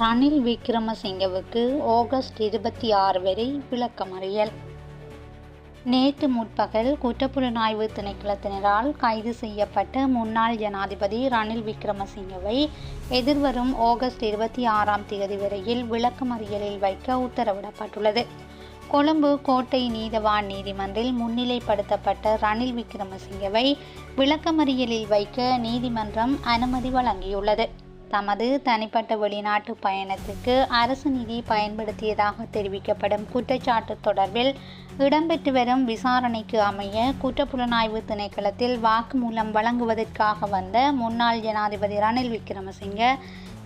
Ranil விக்ரமசிங்கவுக்கு August இருபத்தி ஆறு வரை விளக்கமறியல். நேற்று முற்பகல் குற்றப்புலனாய்வு திணைக்களத்தினரால் கைது செய்யப்பட்ட முன்னாள் ஜனாதிபதி ரணில் விக்ரமசிங்கவை எதிர்வரும் ஆகஸ்ட் இருபத்தி ஆறாம் தேதி வரையில் விளக்கமறியலில் வைக்க உத்தரவிடப்பட்டுள்ளது. கொழும்பு கோட்டை நீதவான் நீதிமன்றில் முன்னிலைப்படுத்தப்பட்ட ரணில் விக்ரமசிங்கவை விளக்கமறியலில் வைக்க நீதிமன்றம் அனுமதி வழங்கியுள்ளது. தமது தனிப்பட்ட வெளிநாட்டு பயணத்துக்கு அரசு நிதி பயன்படுத்தியதாக தெரிவிக்கப்படும் குற்றச்சாட்டு தொடர்பில் இடம்பெற்று வரும் விசாரணைக்கு அமைய குற்றப்புலனாய்வு திணைக்களத்தில் வாக்குமூலம் வழங்குவதற்காக வந்த முன்னாள் ஜனாதிபதி ரணில் விக்ரமசிங்க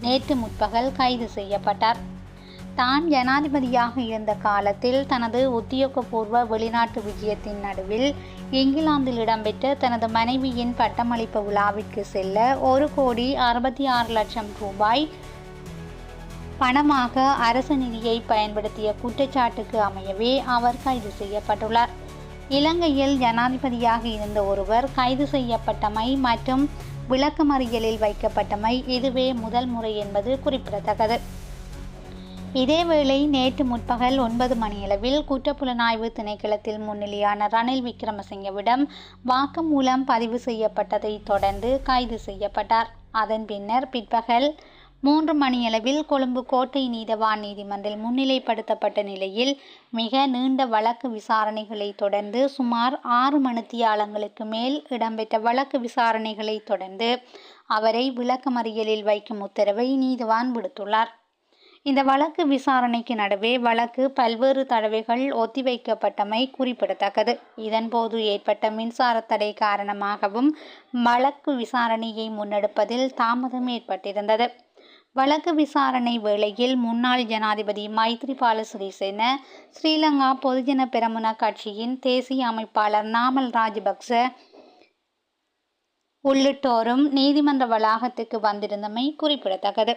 நேற்று முற்பகல் கைது செய்யப்பட்டார். தான் ஜனாதிபதியாக இருந்த காலத்தில் தனது உத்தியோகபூர்வ வெளிநாட்டு விஜயத்தின் நடுவில் இங்கிலாந்தில் இடம்பெற்ற தனது மனைவியின் பட்டமளிப்பு விழாவிற்கு செல்ல ஒரு கோடி அறுபத்தி ஆறு லட்சம் ரூபாய் பணமாக அரசு நிதியை பயன்படுத்திய குற்றச்சாட்டுக்கு அமையவே அவர் கைது செய்யப்பட்டுள்ளார். இலங்கையில் ஜனாதிபதியாக இருந்த ஒருவர் கைது செய்யப்பட்டமை மற்றும் விளக்கமறியலில் வைக்கப்பட்டமை இதுவே முதல் முறை என்பது குறிப்பிடத்தக்கது. இதேவேளை நேற்று முற்பகல் ஒன்பது மணியளவில் குற்றப்புலனாய்வு திணைக்களத்தில் முன்னிலையான ரணில் விக்ரமசிங்கவிடம் வாக்குமூலம் பதிவு செய்யப்பட்டதை தொடர்ந்து கைது செய்யப்பட்டார். அதன் பின்னர் பிற்பகல் மூன்று மணியளவில் கொழும்பு கோட்டை நீதவான் நீதிமன்றில் முன்னிலைப்படுத்தப்பட்ட நிலையில் மிக நீண்ட வழக்கு விசாரணைகளை தொடர்ந்து சுமார் ஆறு மணித்தியாலங்களுக்கு மேல் இடம்பெற்ற வழக்கு விசாரணைகளை தொடர்ந்து அவரை விளக்கமறியலில் வைக்கும் உத்தரவை நீதிவான் விடுத்துள்ளார். இந்த வழக்கு விசாரணைக்கு நடுவே வழக்கு பல்வேறு தடவைகள் ஒத்திவைக்கப்பட்டமை குறிப்பிடத்தக்கது. இதன்போது ஏற்பட்ட மின்சார தடை காரணமாகவும் வழக்கு விசாரணையை முன்னெடுப்பதில் தாமதம் ஏற்பட்டிருந்தது. வழக்கு விசாரணை வேளையில் முன்னாள் ஜனாதிபதி மைத்ரிபால சிறிசேன ஸ்ரீலங்கா பொதுஜன பெரமுன கட்சியின் தேசிய அமைப்பாளர் நாமல் ராஜபக்ச உள்ளிட்டோரும் நீதிமன்ற வளாகத்துக்கு வந்திருந்தமை குறிப்பிடத்தக்கது.